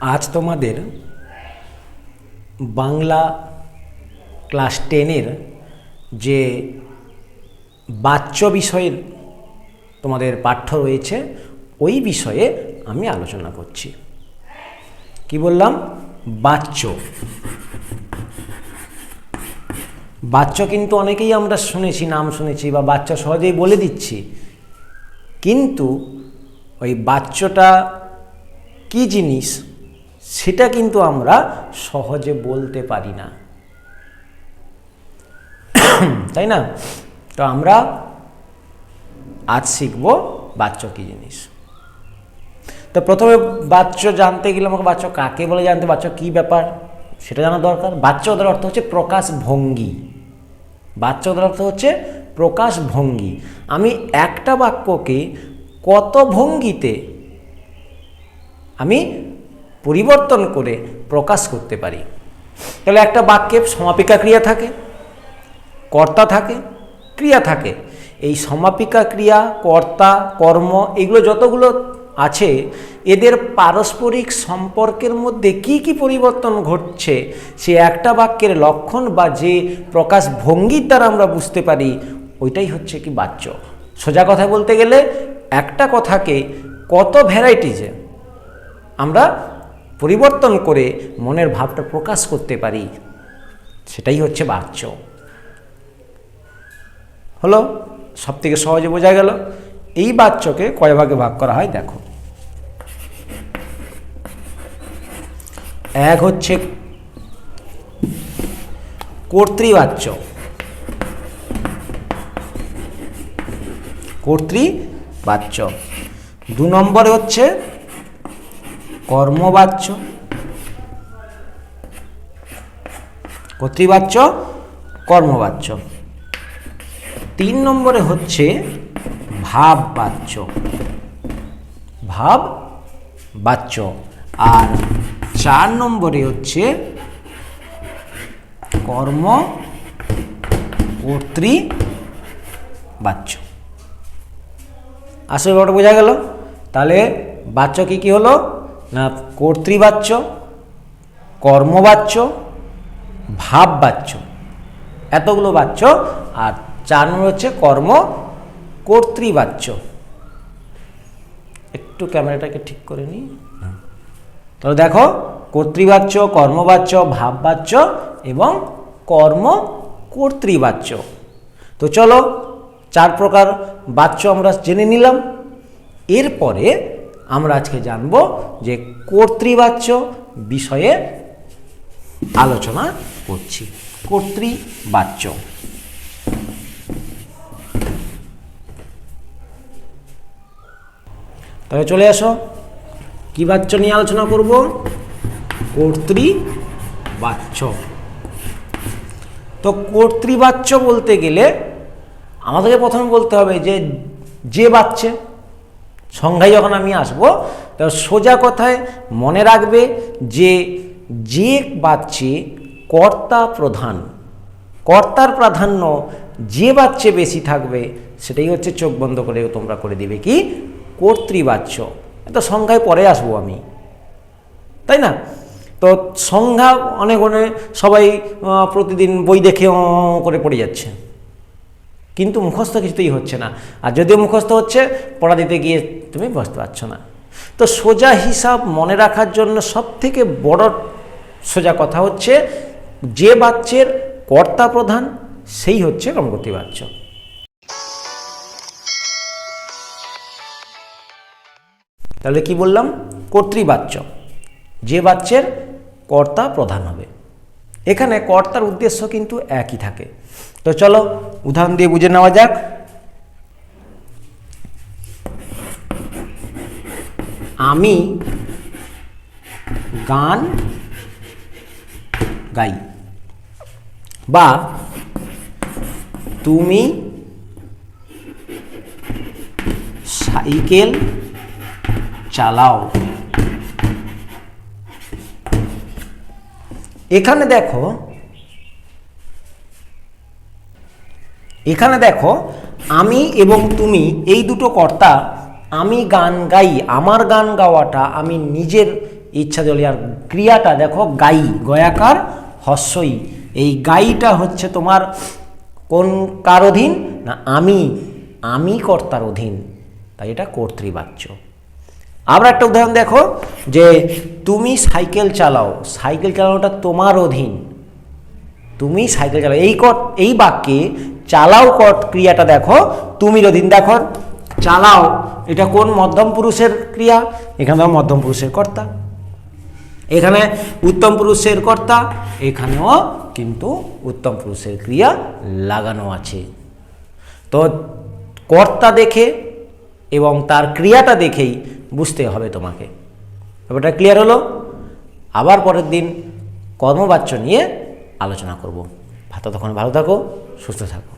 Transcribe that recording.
আজ তোমাদের বাংলা ক্লাস টেনের যে বাচ্য বিষয়ের তোমাদের পাঠ্য রয়েছে, ওই বিষয়ে আমি আলোচনা করছি। কি বললাম? বাচ্য বাচ্চ কিন্তু অনেকেই আমরা শুনেছি, নাম শুনেছি বা বাচ্চা সহজেই বলে দিচ্ছি। কিন্তু ওই বাচ্চটা কি জিনিস? সেটা কিন্তু আমরা সহজে বলতে পারি না। তাই না? তো আমরা আজ শিখব বাচ্চ কি জিনিস। তো প্রথমে বাচ্চ জানতে গেলে আমাকে বাচ্চ কাকে বলে জানতে বাচ্চ কি ব্যাপার? সেটা জানা দরকার। বাচ্চ ওদের অর্থ হচ্ছে প্রকাশ ভঙ্গি। বাচ্চ ওদের অর্থ হচ্ছে প্রকাশ ভঙ্গি। আমি একটা বাক্যকে কত ভঙ্গিতে আমি পরিবর্তন করে প্রকাশ করতে পারি। তাহলে একটা বাক্যে সমাপিকা ক্রিয়া থাকে, কর্তা থাকে, ক্রিয়া থাকে। এই সমাপিকা ক্রিয়া, কর্তা, কর্ম এগুলো যতগুলো আছে, এদের পারস্পরিক সম্পর্কের মধ্যে কি কি পরিবর্তন ঘটছে, সে একটা বাক্যের লক্ষণ বা যে প্রকাশ ভঙ্গির দ্বারা আমরা বুঝতে পারি, ওইটাই হচ্ছে কি বাচ্য সোজা কথা বলতে গেলে একটা কথাকে কত ভ্যারাইটিজে আমরা পরিবর্তন করে মনের ভাবটা প্রকাশ করতে পারি। সেটাই হচ্ছে বাচ্য হলো সব থেকে সহজে বোঝা গেল, এই বাচ্চকে কয় ভাগে ভাগ করা হয় দেখো। এক হচ্ছে কর্তৃবাচ্য কর্তৃবাচ্য দু নম্বরে হচ্ছে কর্মবাচ্য। কর্তৃবাচ্য, কর্মবাচ্য। তিন নম্বরে হচ্ছে ভাব বাচ্য ভাব বাচ্য আর চার নম্বরে হচ্ছে কর্ম কর্তৃ বাচ্য আসলে ব্যাপারটা বোঝা গেল? তাহলে বাচ্য কি কি হলো? কর্তৃবাচ্য, কর্মবাচ্য, ভাববাচ্য। এতগুলো বাচ্য, আর চার নম্বর হচ্ছে কর্ম কর্তৃবাচ্য। একটু ক্যামেরাটাকে ঠিক করে নিই। তাহলে দেখো, কর্তৃবাচ্য, কর্মবাচ্য, ভাববাচ্য এবং কর্ম কর্তৃবাচ্য। তো চলো, চার প্রকার বাচ্য আমরা জেনে নিলাম। এরপরে আমরা আজকে জানব যে কর্তৃবাচ্য বিষয়ে আলোচনা করছি। কর্তৃবাচ্য। তবে চলে আসো। কি বাচ্য নিয়ে আলোচনা করব। কর্তৃবাচ্য। তো কর্তৃবাচ্য বলতে গেলে আমাদেরকে প্রথমে বলতে হবে যে যে বাচ্চে সংজ্ঞায় যখন আমি আসব, তো সোজা কথায় মনে রাখবে যে যে বাচ্চে কর্তা প্রধান, কর্তার প্রাধান্য যে বাচ্চে বেশি থাকবে, সেটাই হচ্ছে চোখ বন্ধ করে তোমরা করে দিবে কি? কর্তৃবাচ্য। তো সংজ্ঞায় পরে আসব আমি। তাই না? তো সংজ্ঞা অনেক অনেক সবাই প্রতিদিন বই দেখে করে পড়ে যাচ্ছে। কিন্তু মুখস্থ কিছুতেই হচ্ছে না। আর যদিও মুখস্থ হচ্ছে, পড়া দিতে গিয়ে তুমি বুঝতে পারছ না। তো সোজা হিসাব মনে রাখার জন্য সব থেকে বড় সোজা কথা হচ্ছে, যে বাচ্চের কর্তা প্রধান, সেই হচ্ছে কর্মগতি বাচ্য তাহলে কি বললাম? কর্তৃবাচ্য। যে বাচ্চের কর্তা প্রধান হবে। এখানে কর্তার উদ্দেশ্য কিন্তু একই থাকে। তো চলো, উদাহরণ দিয়ে বুঝে নেওয়া যাক। আমি গান গাই বা তুমি সাইকেল চালাও। এখানে দেখো এখানে দেখো, আমি এবং তুমি এই দুটো কর্তা, আমি গান গাই, আমার গান গাওয়াটা আমি নিজের ইচ্ছা দিলি আর ক্রিয়াটা দেখো গাই, গয়াকার, হস্যই। এই গাইটা হচ্ছে তোমার কোন কার অধীন? না, আমি আমি কর্তার অধীন। তাই এটা কর্তৃবাচ্য। আবার একটা উদাহরণ দেখো, যে তুমি সাইকেল চালাও, সাইকেল চালানোটা তোমার অধীন। তুমি সাইকেল চালাও। এই কট এই বাক্যে চালাও কট ক্রিয়াটা দেখো তুমির অধীন দেখো, চালাও, এটা কোন মধ্যম পুরুষের ক্রিয়া? এখানে দেখো মধ্যম পুরুষের কর্তা। এখানে উত্তম পুরুষের কর্তা, এখানেও কিন্তু উত্তম পুরুষের ক্রিয়া লাগানো আছে। তো কর্তা দেখে এবং তার ক্রিয়াটা দেখেই বুঝতে হবে তোমাকে। ব্যাপারটা ক্লিয়ার হলো? আবার পরের দিন কর্মবাচ্য নিয়ে আলোচনা করব। ভাতা তখন ভালো থাকো, সুস্থ থাকো।